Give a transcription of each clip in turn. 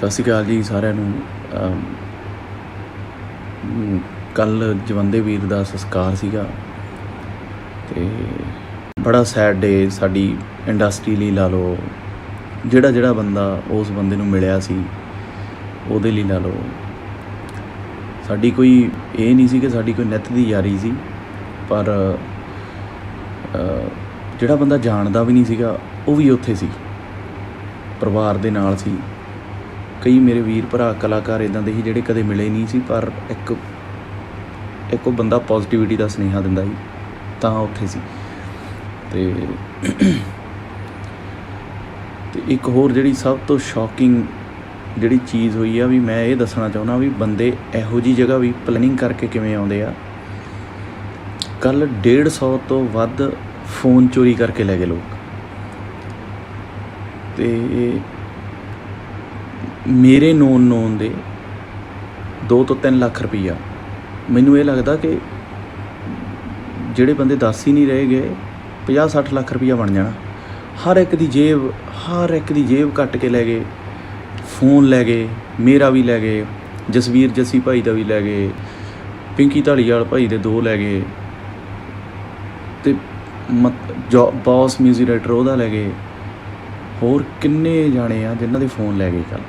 ਸਤਿ ਸ਼੍ਰੀ ਅਕਾਲ ਜੀ ਸਾਰਿਆਂ ਨੂੰ। ਕੱਲ ਜਵੰਦੇ ਵੀਰ ਦਾ ਸੰਸਕਾਰ ਸੀਗਾ ਤੇ ਬੜਾ ਸੈਡ ਡੇ ਸਾਡੀ ਇੰਡਸਟਰੀ ਲਈ ਲਾ ਲਓ, ਜਿਹੜਾ ਜਿਹੜਾ ਬੰਦਾ ਉਸ ਬੰਦੇ ਨੂੰ ਮਿਲਿਆ ਸੀ, ਉਹਦੇ ਲਈ ਲਾ ਲਓ। ਸਾਡੀ ਕੋਈ ਇਹ ਨਹੀਂ ਸੀ ਕਿ ਸਾਡੀ ਕੋਈ ਨਿੱਤ ਦੀ ਯਾਰੀ ਸੀ, ਪਰ ਜਿਹੜਾ ਬੰਦਾ ਜਾਣਦਾ ਵੀ ਨਹੀਂ ਸੀਗਾ, ਉਹ ਵੀ ਉੱਥੇ ਸੀ, ਪਰਿਵਾਰ ਦੇ ਨਾਲ ਸੀ। ਕਈ ਮੇਰੇ ਵੀਰ ਭਰਾ ਕਲਾਕਾਰ ਇਦਾਂ ਦੇ ਸੀ ਜਿਹੜੇ ਕਦੇ ਮਿਲੇ ਨਹੀਂ ਸੀ, ਪਰ ਇੱਕ ਇੱਕ ਉਹ ਬੰਦਾ ਪੋਜ਼ਿਟਿਵਿਟੀ ਦਾ ਸੁਨੇਹਾ ਦਿੰਦਾ ਸੀ, ਤਾਂ ਉੱਥੇ ਸੀ। ਤੇ ਤੇ ਇੱਕ ਹੋਰ ਜਿਹੜੀ ਸਭ ਤੋਂ ਸ਼ੌਕਿੰਗ ਜਿਹੜੀ ਚੀਜ਼ ਹੋਈ ਆ ਵੀ ਮੈਂ ਇਹ ਦੱਸਣਾ ਚਾਹੁੰਦਾ ਵੀ ਬੰਦੇ ਇਹੋ ਜੀ ਜਗ੍ਹਾ ਵੀ ਪਲੈਨਿੰਗ ਕਰਕੇ ਕਿਵੇਂ ਆਉਂਦੇ ਆ। ਕੱਲ 150 ਤੋਂ ਵੱਧ ਫੋਨ ਚੋਰੀ ਕਰਕੇ ਲੈ ਗਏ ਲੋਕ। ਤੇ ਮੇਰੇ ਨੋਨ ਨੋਨ ਦੇ 2 ਤੋਂ 3 ਲੱਖ ਰੁਪਈਆ। ਮੈਨੂੰ ਇਹ ਲੱਗਦਾ ਕਿ ਜਿਹੜੇ ਬੰਦੇ ਦੱਸ ਹੀ ਨਹੀਂ ਰਹੇ ਗਏ 50 60 ਲੱਖ ਰੁਪਈਆ ਬਣ ਜਾਣਾ। ਹਰ ਇੱਕ ਦੀ ਜੇਬ, ਹਰ ਇੱਕ ਦੀ ਜੇਬ ਕੱਟ ਕੇ ਲੈ ਗਏ, ਫੋਨ ਲੈ ਗਏ, ਮੇਰਾ ਵੀ ਲੈ ਗਏ, ਜਸਵੀਰ ਜੱਸੀ ਭਾਈ ਦਾ ਵੀ ਲੈ ਗਏ, ਪਿੰਕੀ ਢਾਲੀਵਾਲ ਭਾਈ ਦੇ ਦੋ ਲੈ ਗਏ, ਤੇ ਬੌਸ ਮਿਊਜ਼ਿਕ ਡਾਇਰੈਕਟਰ ਉਹਦਾ ਲੈ ਗਏ। ਹੋਰ ਕਿੰਨੇ ਜਾਣੇ ਆ ਜਿਨ੍ਹਾਂ ਦੇ ਫੋਨ ਲੈ ਗਏ ਕੱਲ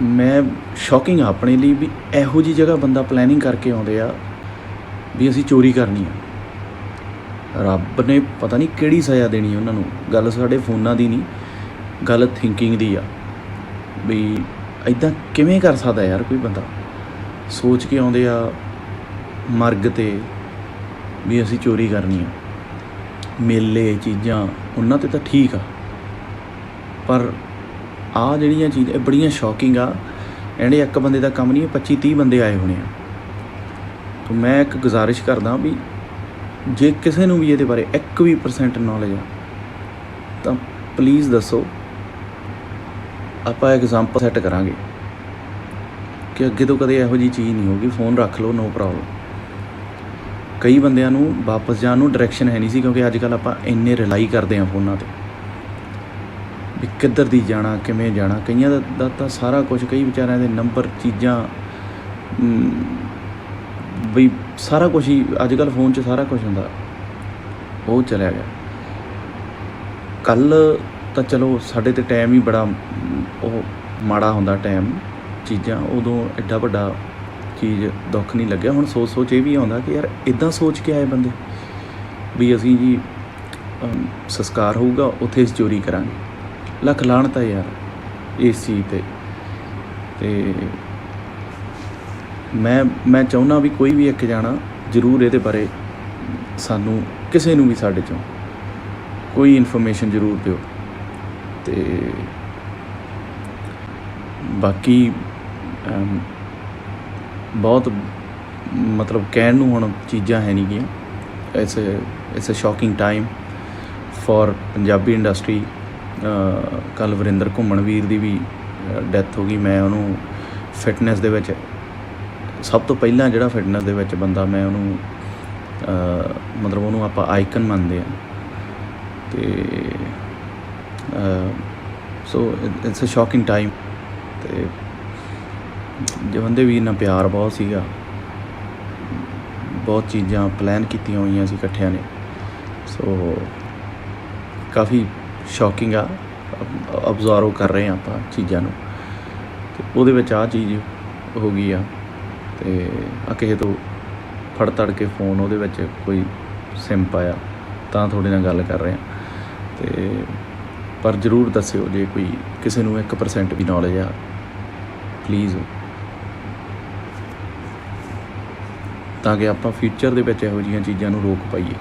ਮੈਂ ਸ਼ੌਕਿੰਗ ਆ ਆਪਣੇ ਲਈ ਵੀ ਇਹੋ ਜੀ ਜਗ੍ਹਾ ਬੰਦਾ ਪਲੈਨਿੰਗ ਕਰਕੇ ਆਉਂਦੇ ਆ ਵੀ ਅਸੀਂ ਚੋਰੀ ਕਰਨੀ ਆ। ਰੱਬ ਨੇ ਪਤਾ ਨਹੀਂ ਕਿਹੜੀ ਸਜ਼ਾ ਦੇਣੀ ਉਹਨਾਂ ਨੂੰ। ਗੱਲ ਸਾਡੇ ਫੋਨਾਂ ਦੀ ਨਹੀਂ, ਗੱਲ ਥਿੰਕਿੰਗ ਦੀ ਆ। ਵੀ ਐਦਾਂ ਕਿਵੇਂ ਕਰ ਸਕਦਾ ਯਾਰ ਕੋਈ ਬੰਦਾ? ਸੋਚ ਕੇ ਆਉਂਦੇ ਆ ਮਰਗ ਤੇ ਵੀ ਅਸੀਂ ਚੋਰੀ ਕਰਨੀ ਆ। ਮੇਲੇ, ਚੀਜ਼ਾਂ, ਉਹਨਾਂ ਤੇ ਤਾਂ ਠੀਕ ਆ। ਪਰ ਆ ਜਿਹੜੀਆਂ ਚੀਜ਼ਾਂ, ਇਹ ਬੜੀਆਂ ਸ਼ੌਕਿੰਗ ਆ। ਇਹਨੇ ਇੱਕ ਬੰਦੇ ਦਾ ਕੰਮ ਨਹੀਂ 25 30 ਬੰਦੇ ਆਏ ਹੋਣੇ ਆ। ਤਾਂ ਮੈਂ ਇੱਕ ਗੁਜ਼ਾਰਿਸ਼ ਕਰਦਾ ਵੀ ਜੇ ਕਿਸੇ ਨੂੰ ਵੀ ਇਹਦੇ ਬਾਰੇ 1 ਵੀ ਪਰਸੈਂਟ ਨੌਲੇਜ ਆ, ਤਾਂ ਪਲੀਜ਼ ਦੱਸੋ, ਆਪਾਂ ਐਗਜ਼ਾਮਪਲ ਸੈੱਟ ਕਰਾਂਗੇ ਕਿ ਅੱਗੇ ਤੋਂ ਕਦੇ ਇਹੋ ਜੀ ਚੀਜ਼ ਨਹੀਂ ਹੋਗੀ ਫੋਨ ਰੱਖ ਲਓ ਨੋ ਪ੍ਰੋਬਲਮ ਕਈ ਬੰਦਿਆਂ ਨੂੰ ਵਾਪਸ ਜਾਣ ਨੂੰ ਡਾਇਰੈਕਸ਼ਨ ਹੈ ਨਹੀਂ ਸੀ, ਕਿਉਂਕਿ ਅੱਜ ਕੱਲ ਆਪਾਂ ਇੰਨੇ ਰਿਲਾਈ ਕਰਦੇ ਹਾਂ ਫੋਨਾਂ ਤੇ। ਵੀ ਕਿੱਧਰ ਦੀ ਜਾਣਾ ਕਿਵੇਂ ਜਾਣਾ। ਕਈਆਂ ਦਾ, ਤਾਂ ਸਾਰਾ ਕੁਝ ਕਈ ਵਿਚਾਰਿਆਂ ਦੇ ਨੰਬਰ ਚੀਜ਼ਾਂ ਵੀ ਸਾਰਾ ਕੁਝ ਹੀ ਅੱਜ ਕੱਲ ਫੋਨ 'ਚ ਸਾਰਾ ਕੁਝ ਹੁੰਦਾ। ਉਹ ਚਲਿਆ ਗਿਆ। ਕੱਲ ਤਾਂ ਚਲੋ ਸਾਡੇ ਤੇ ਟਾਈਮ ਹੀ ਬੜਾ ਉਹ ਮਾੜਾ ਹੁੰਦਾ ਟਾਈਮ ਚੀਜ਼ਾਂ। ਉਦੋਂ ਐਡਾ ਵੱਡਾ ਚੀਜ਼ ਦੁੱਖ ਨਹੀਂ ਲੱਗਿਆ। ਹੁਣ ਸੋਚ ਸੋਚ ਇਹ ਵੀ ਆਉਂਦਾ ਕਿ ਯਾਰ ਇਦਾਂ ਸੋਚ ਕੇ ਆਏ ਬੰਦੇ ਵੀ ਅਸੀਂ ਜੀ ਅਮ, ਸੰਸਕਾਰ ਹੋਊਗਾ ਉੱਥੇ ਇਸ ਚੋਰੀ ਕਰਾਂਗੇ। ਲੱਖ ਲਾਹਣਤ ਹੈ ਯਾਰ ਇਸ ਚੀਜ਼ ਤੇ। ਤੇ ਮੈਂ ਮੈਂ ਚਾਹੁੰਦਾ ਵੀ ਕੋਈ ਵੀ ਇੱਕ ਜਾਣਾ, ਜ਼ਰੂਰ ਇਹਦੇ ਬਾਰੇ ਸਾਨੂੰ ਕਿਸੇ ਨੂੰ ਵੀ ਸਾਡੇ ਚੋਂ ਕੋਈ ਇਨਫੋਰਮੇਸ਼ਨ ਜ਼ਰੂਰ ਦਿਓ। ਤੇ ਬਾਕੀ ਬਹੁਤ ਮਤਲਬ ਕਹਿਣ ਨੂੰ ਹੁਣ ਚੀਜ਼ਾਂ ਹੈ ਨਹੀਂ ਗੀਆਂ it's it's uh shocking time for Punjabi industry ਕੱਲ ਵਰਿੰਦਰ ਘੁੰਮਣ ਵੀਰ ਦੀ ਵੀ ਡੈਥ ਹੋ ਗਈ। ਮੈਂ ਉਹਨੂੰ ਫਿਟਨੈਸ ਦੇ ਵਿੱਚ, ਸਭ ਤੋਂ ਪਹਿਲਾਂ ਜਿਹੜਾ ਫਿਟਨੈਸ ਦੇ ਵਿੱਚ ਬੰਦਾ, ਮੈਂ ਉਹਨੂੰ ਮਤਲਬ ਉਹਨੂੰ ਆਪਾਂ ਆਈਕਨ ਮੰਨਦੇ ਆ ਤੇ so it's a shocking time ਤੇ ਜਵੰਦੇ ਵੀਰ ਨਾਲ ਪਿਆਰ ਬਹੁਤ ਸੀਗਾ, ਬਹੁਤ ਚੀਜ਼ਾਂ ਪਲਾਨ ਕੀਤੀਆਂ ਹੋਈਆਂ ਸੀ ਇਕੱਠਿਆਂ ਨੇ। ਸੋ ਕਾਫੀ ਸ਼ੌਕਿੰਗ ਆ ਅਬਜ਼ਰਵ ਕਰ ਰਹੇ ਆ ਆਪਾਂ ਚੀਜ਼ਾਂ ਨੂੰ। ਤੇ ਉਹਦੇ ਵਿੱਚ ਆ ਚੀਜ਼ ਹੋ ਗਈ ਆ, ਤੇ ਆ ਕਿਸੇ ਤੋਂ ਫੜ ਤੜ ਕੇ ਫੋਨ ਉਹਦੇ ਵਿੱਚ ਕੋਈ ਸਿਮ ਪਾਇਆ ਤਾਂ ਤੁਹਾਡੇ ਨਾਲ ਗੱਲ ਕਰ ਰਹੇ ਆ ਤੇ ਪਰ ਜਰੂਰ ਦੱਸਿਓ ਜੇ ਕੋਈ ਕਿਸੇ ਨੂੰ 1% ਵੀ ਨੌਲੇਜ ਆ ਪਲੀਜ਼ ਤਾਂ ਕਿ ਆਪਾਂ ਫਿਊਚਰ ਦੇ ਵਿੱਚ ਇਹੋ ਜਿਹੀਆਂ ਚੀਜ਼ਾਂ ਨੂੰ ਰੋਕ ਪਾਈਏ।